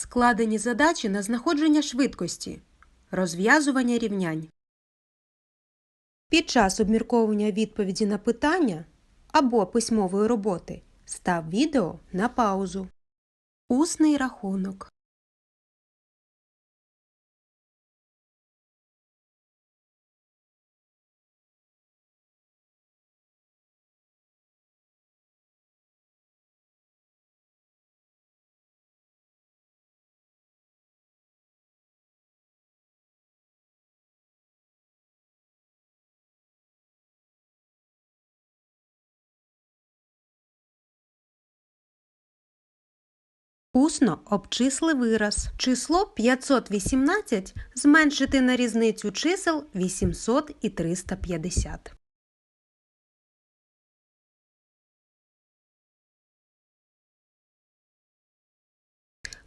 Складені задачі на знаходження швидкості. Розв'язування рівнянь. Під час обмірковування відповіді на питання або письмової роботи став відео на паузу. Усний рахунок. Усно обчисли вираз. Число 518 зменшити на різницю чисел 800 і 350.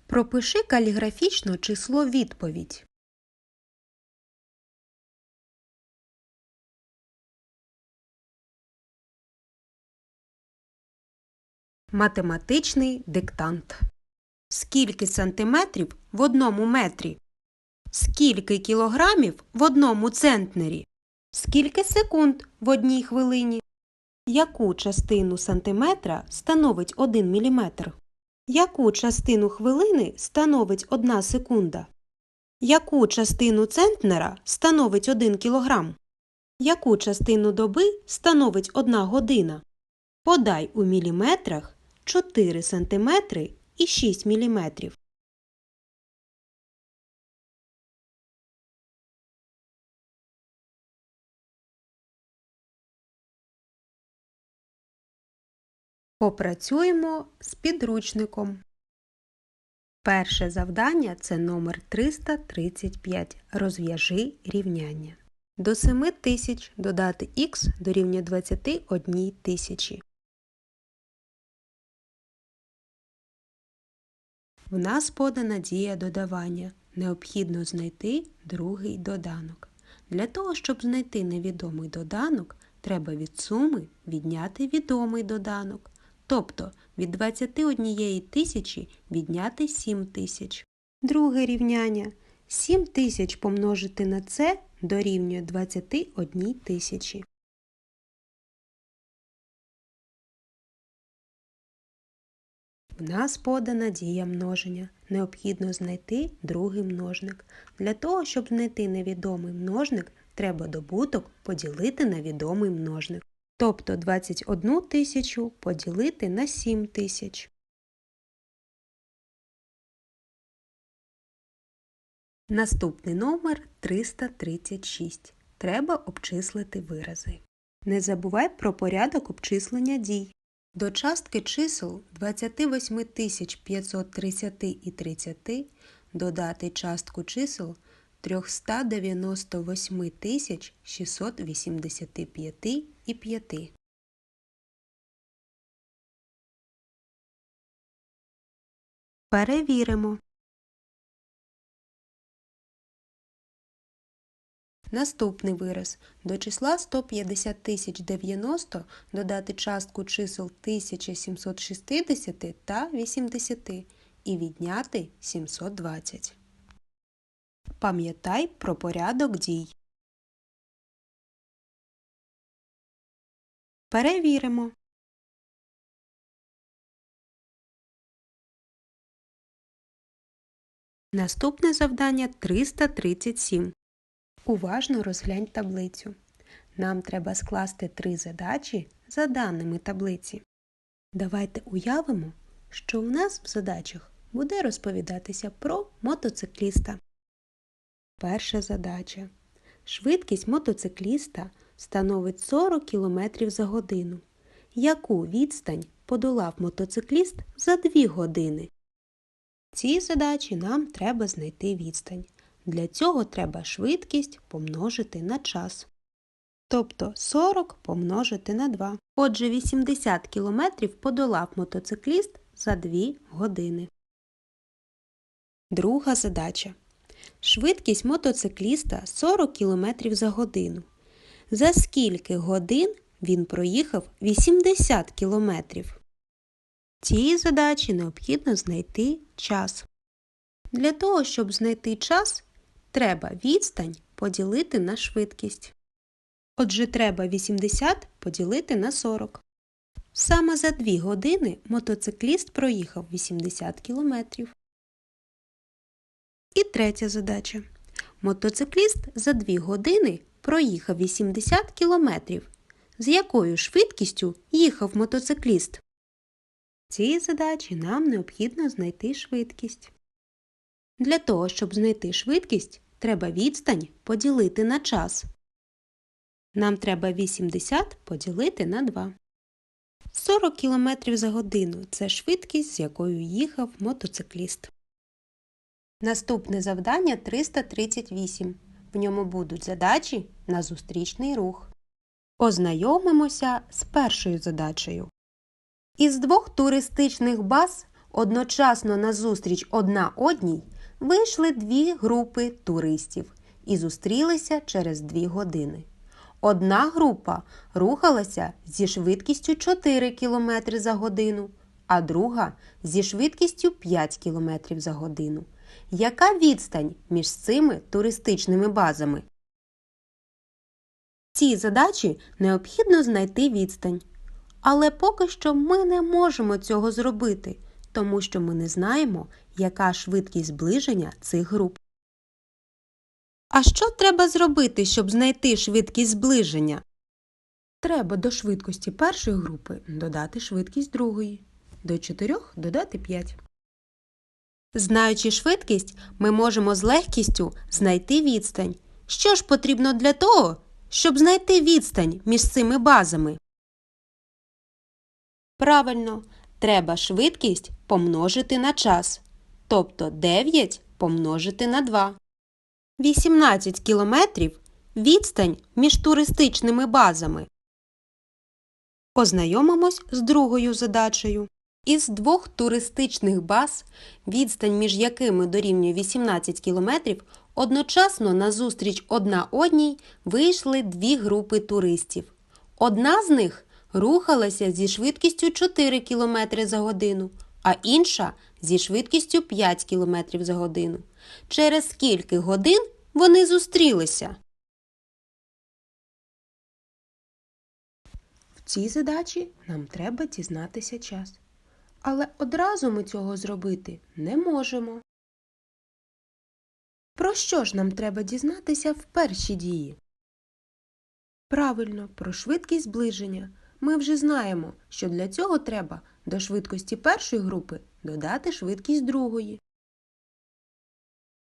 Пропиши каліграфічно число відповідь. Математичний диктант. Скільки сантиметрів в одному метрі? Скільки кілограмів в одному центнері? Скільки секунд в одній хвилині? Яку частину сантиметра становить 1 міліметр? Яку частину хвилини становить 1 секунда? Яку частину центнера становить 1 кілограм? Яку частину доби становить 1 година? Подай у міліметрах 4 сантиметри і 6 міліметрів. Попрацюємо з підручником. Перше завдання це номер 335. Розв'яжи рівняння. До 7 тисяч додати х дорівнює 21 тисячі. В нас подана дія додавання. Необхідно знайти другий доданок. Для того, щоб знайти невідомий доданок, треба від суми відняти відомий доданок. Тобто від 21 тисячі відняти 7 тисяч. Друге рівняння. 7 тисяч помножити на це дорівнює 21 тисячі. Нас подана дія множення. Необхідно знайти другий множник. Для того, щоб знайти невідомий множник, треба добуток поділити на відомий множник. Тобто 21 тисячу поділити на 7 тисяч. Наступний номер 336. Треба обчислити вирази. Не забувай про порядок обчислення дій. До частки чисел 28 530 і 30 додати частку чисел 398 685 і 5. Перевіримо. Наступний вираз. До числа 150 090 додати частку чисел 1760 та 80 і відняти 720. Пам'ятай про порядок дій. Перевіримо. Наступне завдання 337. Уважно розглянь таблицю. Нам треба скласти три задачі за даними таблиці. Давайте уявимо, що у нас в задачах буде розповідатися про мотоцикліста. Перша задача. Швидкість мотоцикліста становить 40 км за годину. Яку відстань подолав мотоцикліст за 2 години? В цій задачі нам треба знайти відстань. Для цього треба швидкість помножити на час. Тобто 40 помножити на 2. Отже, 80 км подолав мотоцикліст за 2 години. Друга задача. Швидкість мотоцикліста 40 км за годину. За скільки годин він проїхав 80 км? Цій задачі необхідно знайти час. Для того, щоб знайти час, треба відстань поділити на швидкість. Отже, треба 80 поділити на 40. Саме за 2 години мотоцикліст проїхав 80 кілометрів. І третя задача. Мотоцикліст за 2 години проїхав 80 кілометрів. З якою швидкістю їхав мотоцикліст? В цій задачі нам необхідно знайти швидкість. Для того, щоб знайти швидкість, треба відстань поділити на час. Нам треба 80 поділити на 2. 40 км за годину це швидкість, з якою їхав мотоцикліст. Наступне завдання 338. В ньому будуть задачі на зустрічний рух. Ознайомимося з першою задачею. Із двох туристичних баз одночасно на зустріч одна одній вийшли дві групи туристів і зустрілися через дві години. Одна група рухалася зі швидкістю 4 км за годину, а друга зі швидкістю 5 км за годину. Яка відстань між цими туристичними базами? Цій задачі необхідно знайти відстань. Але поки що ми не можемо цього зробити, тому що ми не знаємо, яка швидкість зближення цих груп. А що треба зробити, щоб знайти швидкість зближення? Треба до швидкості першої групи додати швидкість другої, до 4 додати 5. Знаючи швидкість, ми можемо з легкістю знайти відстань. Що ж потрібно для того, щоб знайти відстань між цими базами? Правильно, треба швидкість помножити на час, тобто 9 помножити на 2. 18 кілометрів – відстань між туристичними базами. Ознайомимось з другою задачею. Із двох туристичних баз, відстань між якими дорівнює 18 кілометрів, одночасно на зустріч одна одній вийшли дві групи туристів. Одна з них рухалася зі швидкістю 4 км за годину, а інша зі швидкістю 5 км за годину. Через скільки годин вони зустрілися? В цій задачі нам треба дізнатися час. Але одразу ми цього зробити не можемо. Про що ж нам треба дізнатися в першій дії? Правильно, про швидкість зближення. Ми вже знаємо, що для цього треба до швидкості першої групи додати швидкість другої.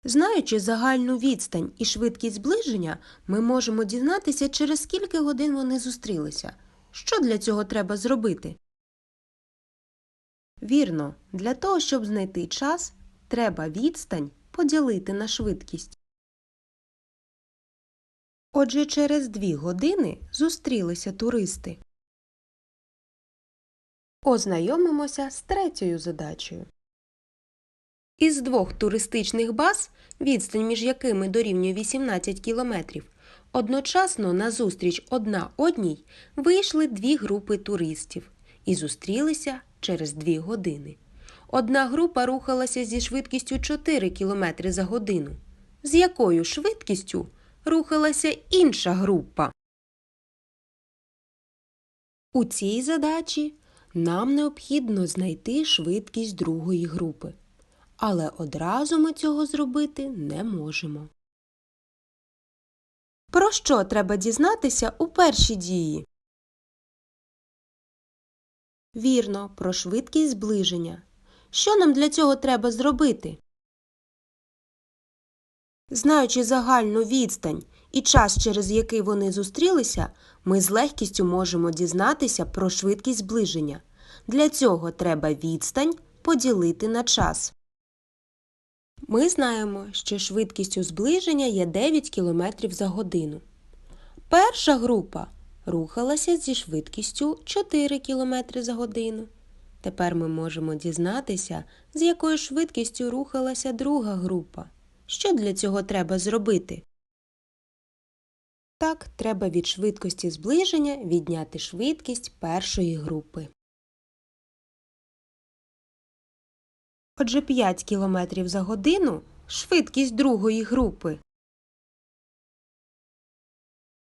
Знаючи загальну відстань і швидкість зближення, ми можемо дізнатися, через скільки годин вони зустрілися. Що для цього треба зробити? Вірно, для того, щоб знайти час, треба відстань поділити на швидкість. Отже, через дві години зустрілися туристи. Ознайомимося з третьою задачею. Із двох туристичних баз, відстань між якими дорівнює 18 кілометрів, одночасно на зустріч одна одній вийшли дві групи туристів і зустрілися через дві години. Одна група рухалася зі швидкістю 4 км за годину. З якою швидкістю рухалася інша група? У цій задачі нам необхідно знайти швидкість другої групи. Але одразу ми цього зробити не можемо. Про що треба дізнатися у першій дії? Вірно, про швидкість зближення. Що нам для цього треба зробити? Знаючи загальну відстань і час, через який вони зустрілися, ми з легкістю можемо дізнатися про швидкість зближення. Для цього треба відстань поділити на час. Ми знаємо, що швидкістю зближення є 9 км за годину. Перша група рухалася зі швидкістю 4 км за годину. Тепер ми можемо дізнатися, з якою швидкістю рухалася друга група. Що для цього треба зробити? Так, треба від швидкості зближення відняти швидкість першої групи. Отже, 5 км за годину швидкість другої групи.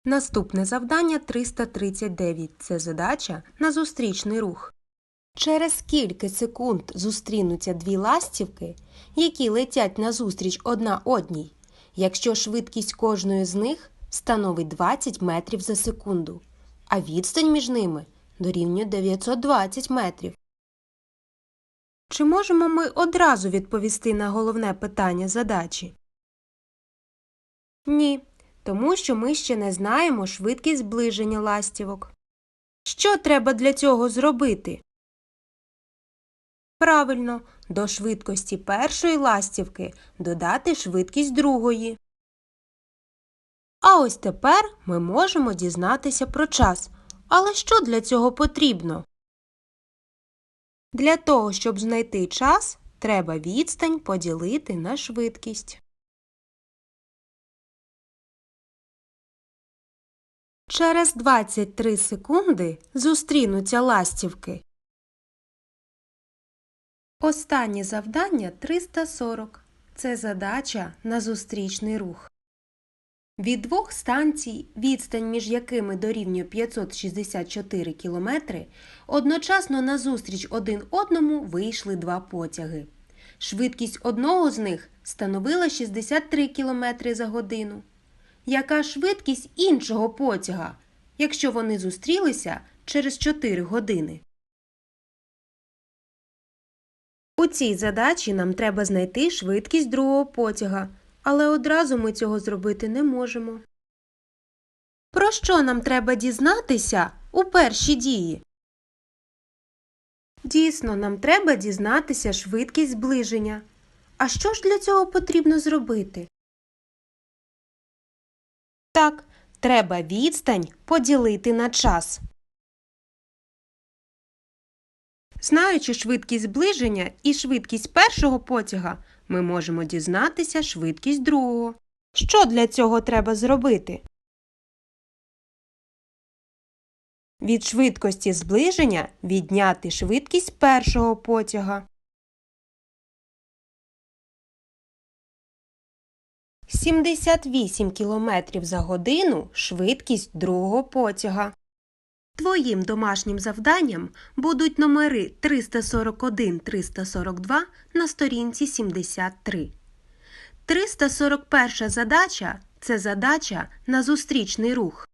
Наступне завдання 339. Це задача на зустрічний рух. Через скільки секунд зустрінуться дві ластівки, які летять назустріч одна одній, якщо швидкість кожної з них становить 20 метрів за секунду, а відстань між ними дорівнює 920 метрів. Чи можемо ми одразу відповісти на головне питання задачі? Ні, тому що ми ще не знаємо швидкість зближення ластівок. Що треба для цього зробити? Правильно, до швидкості першої ластівки додати швидкість другої. А ось тепер ми можемо дізнатися про час. Але що для цього потрібно? Для того, щоб знайти час, треба відстань поділити на швидкість. Через 23 секунди зустрінуться ластівки. Останнє завдання 340. Це задача на зустрічний рух. Від двох станцій, відстань між якими дорівнює 564 км, одночасно назустріч один одному вийшли два потяги. Швидкість одного з них становила 63 км за годину. Яка швидкість іншого потяга, якщо вони зустрілися через 4 години? У цій задачі нам треба знайти швидкість другого потяга, але одразу ми цього зробити не можемо. Про що нам треба дізнатися у першій дії? Дійсно, нам треба дізнатися швидкість зближення. А що ж для цього потрібно зробити? Так, треба відстань поділити на час. Знаючи швидкість зближення і швидкість першого потяга, ми можемо дізнатися швидкість другого. Що для цього треба зробити? Від швидкості зближення відняти швидкість першого потяга. 78 км за годину швидкість другого потяга. Твоїм домашнім завданням будуть номери 341-342 на сторінці 73. 341 задача це задача на зустрічний рух.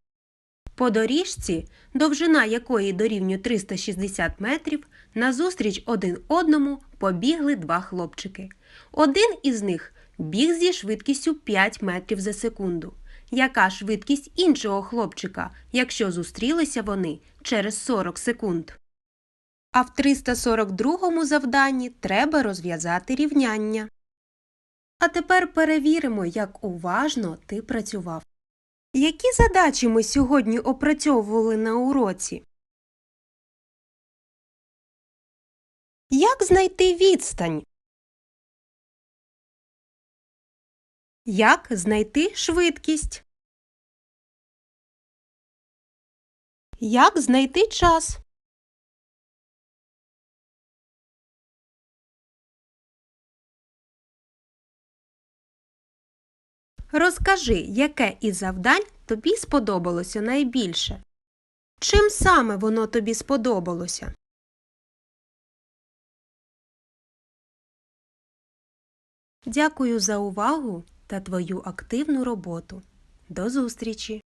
По доріжці, довжина якої дорівнює 360 метрів, назустріч один одному побігли два хлопчики. Один із них біг зі швидкістю 5 метрів за секунду. Яка швидкість іншого хлопчика, якщо зустрілися вони через 40 секунд? А в 342 завданні треба розв'язати рівняння. А тепер перевіримо, як уважно ти працював. Які задачі ми сьогодні опрацьовували на уроці? Як знайти відстань? Як знайти швидкість? Як знайти час? Розкажи, яке із завдань тобі сподобалося найбільше? Чим саме воно тобі сподобалося? Дякую за увагу та твою активну роботу. До зустрічі!